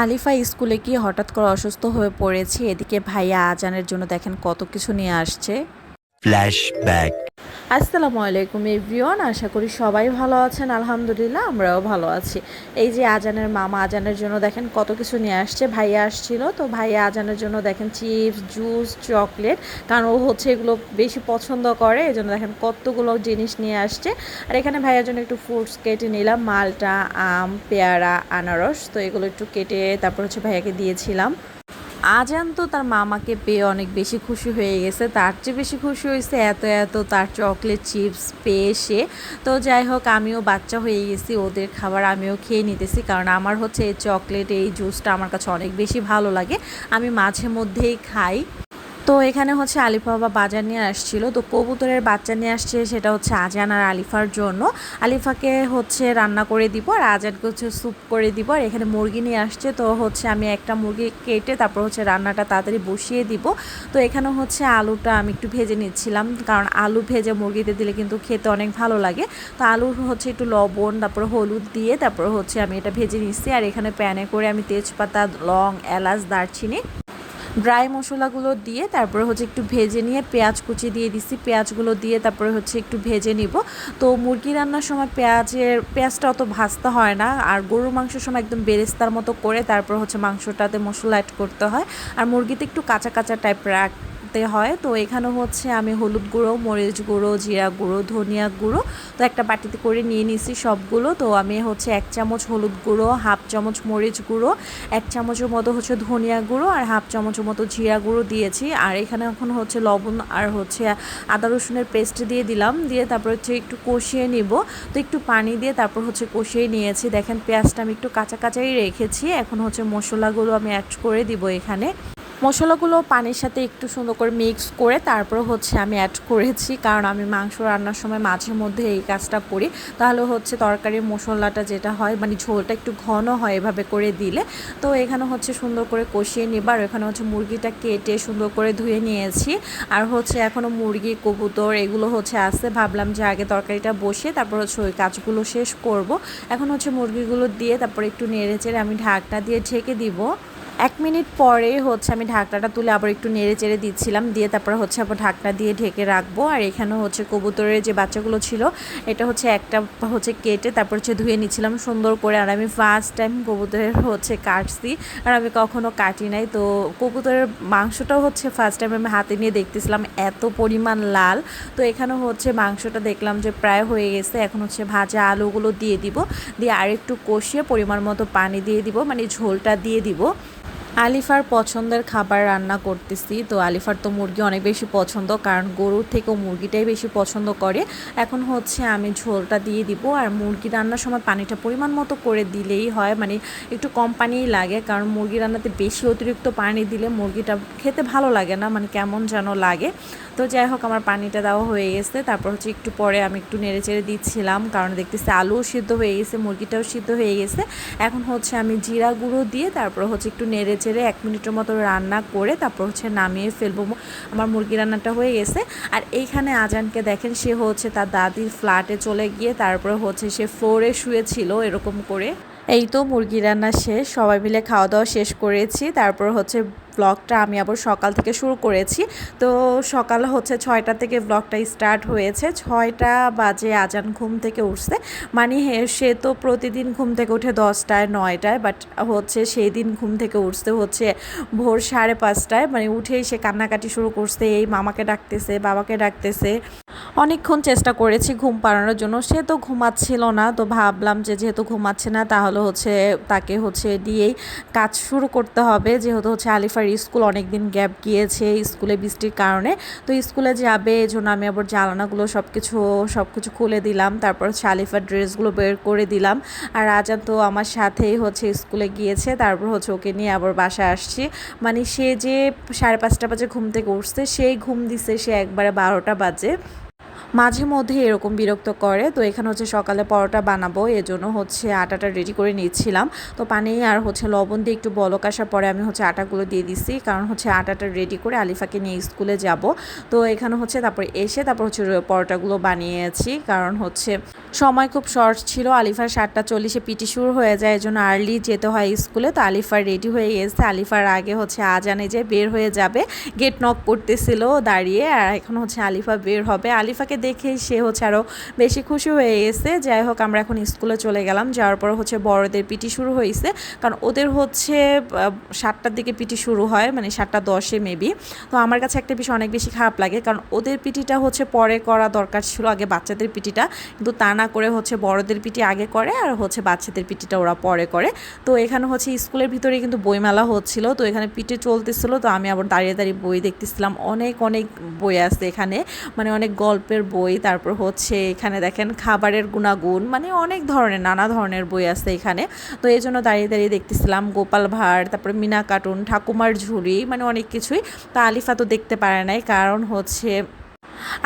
আলিফা স্কুলে গিয়ে হঠাৎ করে অসুস্থ হয়ে পড়েছে। এদিকে ভাইয়া আজানের জন্য দেখেন কত কিছু নিয়ে আসছে। Flashback. আসসালামু আলাইকুম, এভরিওয়ান। আশা করি সবাই ভালো আছেন। আলহামদুলিল্লাহ, আমরাও ভালো আছি। এই যে আজানের মামা, আজানের জন্য দেখেন কত কিছু নিয়ে আসছে। ভাইয়া আসছিল, তো ভাইয়া আজানের জন্য দেখেন চিপস, জুস, চকলেট, কারণ ও হচ্ছে এগুলো বেশি পছন্দ করে এই জন্য দেখেন কতগুলো জিনিস নিয়ে আসছে। আর এখানে ভাইয়ার জন্য একটু ফ্রুটস কেটে নিলাম, মালটা, আম, পেয়ারা, আনারস, তো এগুলো একটু কেটে তারপর হচ্ছে ভাইয়াকে দিয়েছিলাম। আজান তো তার মামাকে পেয়ে অনেক বেশি খুশি হয়ে গেছে। তার চেয়ে বেশি খুশি হয়েছে এত এত তার চকলেট চিপস পেয়ে সে। তো যাই হোক, আমিও বাচ্চা হয়ে গেছি, ওদের খাবার আমিও খেয়ে নিতেছি। কারণ আমার হচ্ছে এই চকলেট এই জুসটা আমার কাছে অনেক বেশি ভালো লাগে। আমি মাঝে মধ্যেই খাই। তো এখানে হচ্ছে আলিফা বাবা বাজার নিয়ে আসছিল। তো কবুতরের বাচ্চা নিয়ে আসছে, সেটা হচ্ছে আজান আর আলিফার জন্য। আলিফাকে হচ্ছে রান্না করে দিব আর আজানকে হচ্ছে স্যুপ করে দিব আর এখানে মুরগি নিয়ে আসছে। তো হচ্ছে আমি একটা মুরগি কেটে তারপর হচ্ছে রান্নাটা তাড়াতাড়ি বসিয়ে দিব। তো এখানে হচ্ছে আলুটা আমি একটু ভেজে নিচ্ছিলাম। কারণ আলু ভেজে মুরগিতে দিলে কিন্তু খেতে অনেক ভালো লাগে। তো আলু হচ্ছে একটু লবণ, তারপর হলুদ দিয়ে তারপর হচ্ছে আমি এটা ভেজে নিচ্ছি। আর এখানে প্যানে করে আমি তেজপাতা, লং, এলাচ, দারচিনি ড্রাই মশলাগুলো দিয়ে তারপরে হচ্ছে একটু ভেজে নিয়ে পেঁয়াজ কুচি দিয়ে দিছি। পেঁয়াজগুলো দিয়ে তারপরে হচ্ছে একটু ভেজে নিব। তো মুরগি রান্নার সময় পেঁয়াজের, পেঁয়াজটা অত ভাজতে হয় না। আর গরুর মাংসের সময় একদম বেরেস্তার মতো করে তারপর হচ্ছে মাংসটাতে মশলা অ্যাড করতে হয়। আর মুরগিতে একটু কাঁচা কাঁচা টাইপ রাখ রাখতে হয়। তো এখানে হচ্ছে আমি হলুদ গুঁড়ো, মরিচ গুঁড়ো, জিরা গুঁড়ো, ধনিয়া গুঁড়ো, তো একটা বাটিতে করে নিয়ে নিছি সবগুলো। তো আমি হচ্ছে এক চামচ হলুদ গুঁড়ো, হাফ চামচ মরিচ গুঁড়ো, এক চামচের মতো হচ্ছে ধনিয়া গুঁড়ো আর হাফ চামচের মতো জিরা গুঁড়ো দিয়েছি। আর এখানে এখন হচ্ছে লবণ আর হচ্ছে আদা রসুনের পেস্ট দিয়ে দিলাম। দিয়ে তারপর হচ্ছে একটু কষিয়ে নিব। তো একটু পানি দিয়ে তারপর হচ্ছে কষিয়ে নিয়েছি। দেখেন পেঁয়াজটা আমি একটু কাঁচা কাঁচাই রেখেছি। এখন হচ্ছে মশলাগুলো আমি অ্যাড করে দিব এখানে। মশলাগুলো পানির সাথে একটু সুন্দর করে মিক্স করে তারপর হচ্ছে আমি অ্যাড করেছি, কারণ আমি মাংস রান্নার সময় মাঝে মধ্যে এই কাজটা করি। তাহলে হচ্ছে তরকারির মশলাটা যেটা হয় মানে ঝোলটা একটু ঘন হয় এভাবে করে দিলে। তো এখানে হচ্ছে সুন্দর করে কষিয়ে নিবার এখানে হচ্ছে মুরগিটা কেটে সুন্দর করে ধুয়ে নিয়েছি। আর হচ্ছে এখনও মুরগি, কবুতর এগুলো হচ্ছে আসছে ভাবলাম যে আগে তরকারিটা বসে তারপর হচ্ছে ওই কাজগুলো শেষ করব। এখন হচ্ছে মুরগিগুলো দিয়ে তারপর একটু নেড়ে চেড়ে আমি ঢাকটা দিয়ে ঢেকে দিব। এক মিনিট পরে হচ্ছে আমি ঢাকনাটা তুলে আবার একটু নেড়ে চেড়ে দিচ্ছিলাম, দিয়ে তারপর হচ্ছে আবার ঢাকনা দিয়ে ঢেকে রাখব। আর এখানে হচ্ছে কবুতরের যে বাচ্চাগুলো ছিল, এটা হচ্ছে একটা হচ্ছে কেটে তারপর হচ্ছে ধুয়ে নিচ্ছিলাম সুন্দর করে। আর আমি ফার্স্ট টাইম কবুতরের হচ্ছে কাটছি, আর আমি কখনো কাটি নাই। তো কবুতরের মাংসটাও হচ্ছে ফার্স্ট টাইম আমি হাতে নিয়ে দেখতেছিলাম, এত পরিমাণ লাল। তো এখানে হচ্ছে মাংসটা দেখলাম যে প্রায় হয়ে গেছে। এখন হচ্ছে ভাজা আলুগুলো দিয়ে দিব, দিয়ে আরেকটু কষিয়ে পরিমাণ মতো পানি দিয়ে দিব মানে ঝোলটা দিয়ে দিব। আলিফার পছন্দের খাবার রান্না করতেছি। তো আলিফার তো মুরগি অনেক বেশি পছন্দ, কারণ গরুর থেকেও মুরগিটাই বেশি পছন্দ করে। এখন হচ্ছে আমি ঝোলটা দিয়ে দিব, আর মুরগি রান্নার সময় পানিটা পরিমাণ মতো করে দিলেই হয়। মানে একটু কম পানিই লাগে, কারণ মুরগি রান্নাতে বেশি অতিরিক্ত পানি দিলে মুরগিটা খেতে ভালো লাগে না মানে কেমন যেন লাগে। তো যাই হোক, আমার পানিটা দেওয়া হয়ে গেছে। তারপর হচ্ছে একটু পরে আমি একটু নেড়ে চেড়ে দিচ্ছিলাম, কারণ দেখতেছি আলুও সিদ্ধ হয়ে গেছে, মুরগিটাও সিদ্ধ হয়ে গেছে। এখন হচ্ছে আমি জিরা গুঁড়ো দিয়ে তারপর হচ্ছে একটু নেড়ে চেড়ে এক মিনিটের মতো রান্না করে তারপর হচ্ছে নামিয়ে ফেলব। আমার মুরগি রান্নাটা হয়ে গেছে। আর এইখানে আজানকে দেখেন, সে হচ্ছে তার দাদির ফ্ল্যাটে চলে গিয়ে তারপরে হচ্ছে সে ফ্লোরে শুয়েছিল এরকম করে। এই তো মুরগি রান্না শেষ, সবাই মিলে খাওয়া দাওয়া শেষ করেছি। তারপর হচ্ছে ব্লগটা আমি আবার সকাল থেকে শুরু করেছি। তো সকাল হচ্ছে ছয়টা থেকে ব্লগটা স্টার্ট হয়েছে। ছয়টা বাজে আজান ঘুম থেকে উঠছে। মানে সে তো প্রতিদিন ঘুম থেকে উঠে দশটায়, নয়টায় বাট হচ্ছে সেই দিন ঘুম থেকে উঠতে হচ্ছে ভোর সাড়ে পাঁচটায়। মানে উঠেই সে কান্নাকাটি শুরু করছে, এই মামাকে ডাকতেছে, বাবাকে ডাকতেছে। অনেকক্ষণ চেষ্টা করেছি ঘুম পাড়ানোর জন্য। সে তো ঘুমাচ্ছিল না, তো ভাবলাম যে যেহেতু ঘুমাচ্ছে না, তাহলে হচ্ছে তাকে হচ্ছে দিয়েই কাজ শুরু করতে হবে। যেহেতু হচ্ছে আলিফার স্কুল অনেক দিন গ্যাপ গিয়েছে স্কুলে বৃষ্টির কারণে। তো স্কুলে যাবে এই জন্য আমি আবার জ্বালানাগুলো সব কিছু সব কিছু খুলে দিলাম। তারপর হচ্ছে আলিফার ড্রেসগুলো বের করে দিলাম। আর আজান তো আমার সাথেই হচ্ছে স্কুলে গিয়েছে। তারপর হচ্ছে ওকে নিয়ে আবার বাসায় আসছি। মানে সে যে সাড়ে পাঁচটা বাজে ঘুম থেকে উঠছে, সেই ঘুম দিছে সে একবারে বারোটা বাজে। মাঝে মধ্যে এরকম বিরক্ত করে। তো এখানে হচ্ছে সকালে পরোটা বানাবো, এজন্য হচ্ছে আটাটা রেডি করে নিচ্ছিলাম। তো পানি আর হচ্ছে লবণ দিয়ে একটু বলক আসার পরে আমি হচ্ছে আটাগুলো দিয়ে দিচ্ছি কারণ হচ্ছে আটাটা রেডি করে আলিফাকে নিয়ে স্কুলে যাব। তো এখানে হচ্ছে তারপর এসে তারপর হচ্ছে পরোটাগুলো বানিয়েছি, কারণ হচ্ছে সময় খুব শর্ট ছিল। আলিফার সাতটা চল্লিশে পিটি শুরু হয়ে যায়, এজন্য আর্লি যেতে হয় স্কুলে তো আলিফার রেডি হয়ে গেছে। আলিফার আগে হচ্ছে আজানে যে বের হয়ে যাবে গেট নক করতেছিল দাঁড়িয়ে, আর এখন হচ্ছে আলিফা বের হবে। আলিফাকে দেখে সে হচ্ছে আরও বেশি খুশি হয়ে গেছে। যাই হোক, আমরা এখন স্কুলে চলে গেলাম। যাওয়ার পর হচ্ছে বড়দের পিটি শুরু হয়েছে। কারণ ওদের হচ্ছে সাতটার দিকে পিটি শুরু হয় মানে সাতটা দশে মেবি তো আমার কাছে একটা বিষয় অনেক বেশি খারাপ লাগে। কারণ ওদের পিটিটা হচ্ছে পরে করা দরকার ছিল, আগে বাচ্চাদের পিটিটা। কিন্তু তা না করে হচ্ছে বড়দের পিটি আগে করে আর হচ্ছে বাচ্চাদের পিটিটা ওরা পরে করে। তো এখানে হচ্ছে স্কুলের ভিতরে কিন্তু বইমেলা হচ্ছিল। তো এখানে পিটি চলতেছিল। তো আমি আবার দাঁড়িয়ে দাঁড়িয়ে বই দেখতেছিলাম। অনেক অনেক বই আছে এখানে। মানে অনেক গল্পের বই, তারপর হচ্ছে এখানে দেখেন খাবারের গুণাগুণ মানে অনেক ধরনের, নানা ধরনের বই আছে এখানে। তো এই জন্য দাঁড়িয়ে দাঁড়িয়ে দেখতেছিলাম গোপাল ভাঁড়, তারপরে মিনা কার্টুন ঠাকুমার ঝুড়ি মানে অনেক কিছুই। তা আলিফা তো দেখতে পারে নাই, কারণ হচ্ছে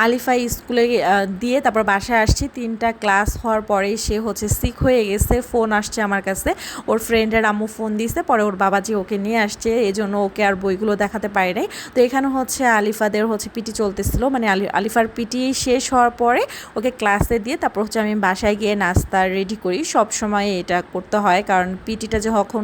আলিফা স্কুলে দিয়ে তারপর বাসায় আসছি। তিনটা ক্লাস হওয়ার পরেই সে হচ্ছে সিক হয়ে গেছে ফোন আসছে আমার কাছে। ওর ফ্রেন্ডের আম্মু ফোন দিয়েছে পরে ওর বাবাজি ওকে নিয়ে আসছে এই জন্য ওকে আর বইগুলো দেখাতে পারি নাই। তো এখানে হচ্ছে আলিফাদের হচ্ছে পিটি চলতেছিল মানে আলি, আলিফার পিটি শেষ হওয়ার পরে ওকে ক্লাসে দিয়ে তারপর হচ্ছে আমি বাসায় গিয়ে নাস্তা রেডি করি। সব সময় এটা করতে হয়, কারণ পিটিটা যখন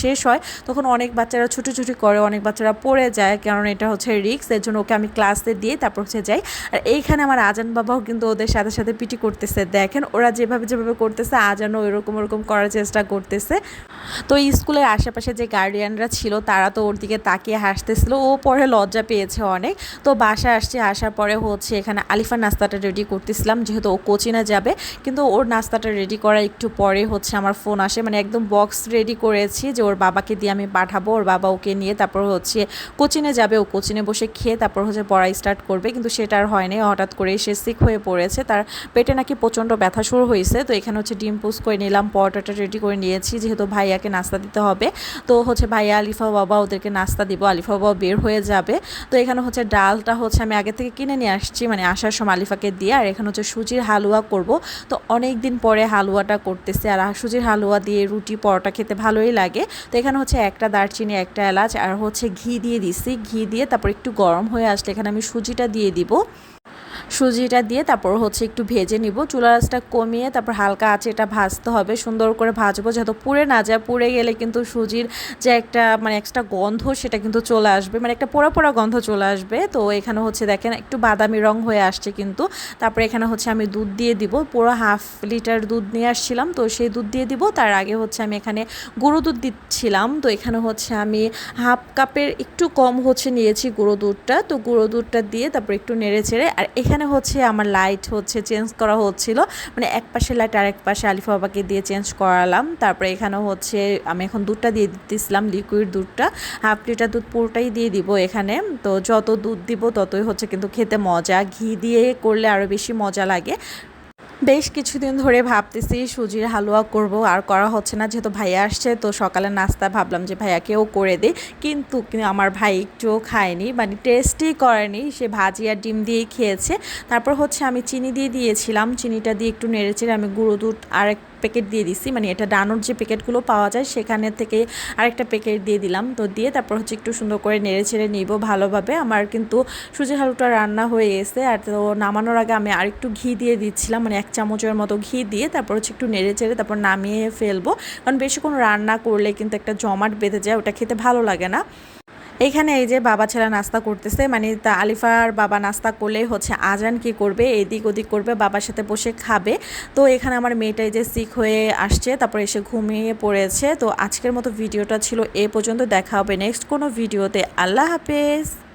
শেষ হয়, তখন অনেক বাচ্চারা ছুটোছুটি করে, অনেক বাচ্চারা পড়ে যায়, কারণ এটা হচ্ছে রিক্স এর জন্য ওকে আমি ক্লাসে দিয়ে তারপর হচ্ছে যাই আর এইখানে আমার আজান বাবাও কিন্তু ওদের সাথে সাথে পিটি করতেছে। দেখেন, ওরা যেভাবে যেভাবে করতেছে, আজানও এরকম ওরকম করার চেষ্টা করতেছে। তো স্কুলের আশেপাশে যে গার্ডিয়ানরা ছিল, তারা তো ওর দিকে তাকিয়ে হাসতেছিল। ও পরে লজ্জা পেয়েছে অনেক। তো বাসায় আসছে, আসার পরে হচ্ছে এখানে আলিফার নাস্তাটা রেডি করতেছিলাম, যেহেতু ও কোচিনে যাবে। কিন্তু ওর নাস্তাটা রেডি করা একটু পরে হচ্ছে আমার ফোন আসে। মানে একদম বক্স রেডি করেছি যে ওর বাবাকে দিয়ে আমি পাঠাবো, ওর বাবা ওকে নিয়ে তারপর হচ্ছে কোচিনে যাবে। ও কোচিনে বসে খেয়ে তারপর হচ্ছে পড়া স্টার্ট করবে। কিন্তু সেটা আর হয়নি হঠাৎ করে সে সিক হয়ে পড়েছে। তার পেটে নাকি প্রচণ্ড ব্যথা শুরু হয়েছে। তো এখানে হচ্ছে ডিম পুস করে নিলাম, পরোটাটা রেডি করে নিয়েছি। যেহেতু ভাইয়াকে নাস্তা দিতে হবে, তো হচ্ছে ভাইয়া আলিফা বাবা ওদেরকে নাস্তা দিব। আলিফা বাবা বের হয়ে যাবে। তো এখানে হচ্ছে ডালটা হচ্ছে আমি আগে থেকে কিনে নিয়ে আসছি মানে আসার সময় আলিফাকে দিয়ে। আর এখানে হচ্ছে সুজির হালুয়া করব। তো অনেক দিন পরে হালুয়াটা করতেছে। আর সুজির হালুয়া দিয়ে রুটি, পরোটা খেতে ভালোই লাগে। তো এখানে হচ্ছে একটা দারচিনি, একটা এলাচ, আর হচ্ছে ঘি দিয়ে দিছি। ঘি দিয়ে তারপর একটু গরম হয়ে আসলে এখানে আমি সুজিটা দিয়ে দিব। people. সুজিটা দিয়ে তারপর হচ্ছে একটু ভেজে নিব। চুলা আঁচটা কমিয়ে তারপর হালকা আছে এটা ভাজতে হবে। সুন্দর করে ভাজবো যেহেতু পুড়ে না যায়। পুড়ে গেলে কিন্তু সুজির যে একটা মানে একটা গন্ধ সেটা কিন্তু চলে আসবে। মানে একটা পোড়া পোড়া গন্ধ চলে আসবে। তো এখানে হচ্ছে দেখেন একটু বাদামি রং হয়ে আসছে কিন্তু। তারপরে এখানে হচ্ছে আমি দুধ দিয়ে দিব। পুরো হাফ লিটার দুধ নিয়ে আসছিলাম। তো সেই দুধ দিয়ে দিব। তার আগে হচ্ছে আমি এখানে গুঁড়ো দুধ দিচ্ছিলাম। তো এখানে হচ্ছে আমি হাফ কাপের একটু কম হচ্ছে নিয়েছি গুঁড়ো দুধটা। তো গুঁড়ো দুধটা দিয়ে তারপর একটু নেড়ে চেড়ে। আর এখানে হচ্ছে আমার লাইট হচ্ছে চেঞ্জ করা হচ্ছিল। মানে এক পাশে লাইট আর এক পাশে আলিফা বাবাকে দিয়ে চেঞ্জ করালাম। তারপরে এখানে হচ্ছে আমি এখন দুধটা দিয়ে দিতেছিলাম লিকুইড দুধটা। হাফ লিটার দুধ পুরোটাই দিয়ে দিব এখানে। তো যত দুধ দিব ততই হচ্ছে কিন্তু খেতে মজা। ঘি দিয়ে করলে আরও বেশি মজা লাগে। বেশ কিছুদিন ধরে ভাবতেছি সুজির হালুয়া করব, আর করা হচ্ছে না যেহেতু ভাইয়া আসছে, তো সকালে নাস্তা ভাবলাম যে ভাইয়াকেও করে দিই। কিন্তু আমার ভাই একটুও খায়নি মানে টেস্টই করেনি, সে ভাজি আর ডিম দিয়েই খেয়েছে। তারপর হচ্ছে আমি চিনি দিয়ে দিয়েছিলাম, চিনিটা দিয়ে একটু নেড়েচেড়ে আমি গুঁড়ো দুধ আর প্যাকেট দিয়ে দিছি। মানে এটা ডানোর যে প্যাকেটগুলো পাওয়া যায়, সেখানে থেকে আরেকটা প্যাকেট দিয়ে দিলাম। তো দিয়ে তারপর হচ্ছে একটু সুন্দর করে নেড়ে ছেড়ে নিব ভালোভাবে। আমার কিন্তু সুজি হালুটা রান্না হয়ে গেছে। আর তো নামানোর আগে আমি আরেকটু ঘি দিয়ে দিচ্ছিলাম মানে এক চামচের মতো ঘি দিয়ে তারপর হচ্ছে একটু নেড়ে চেড়ে তারপর নামিয়ে ফেলব। কারণ বেশিক্ষণ রান্না করলে কিন্তু একটা জমাট বেঁধে যায়, ওটা খেতে ভালো লাগে না। এইখানে এই যে বাবা ছেলে নাস্তা করতেছে মানে তা আলিফার বাবা নাস্তা করলে হচ্ছে আজান কি করবে, এদিক ওদিক করবে, বাবার সাথে বসে খাবে। তো এখানে আমার মেয়েটা এই যে সিক হয়ে আসছে, তারপর এসে ঘুমিয়ে পড়েছে। তো আজকের মতো ভিডিওটা ছিল এ পর্যন্ত, দেখা হবে নেক্সট কোনো ভিডিওতে। আল্লাহ হাফেজ।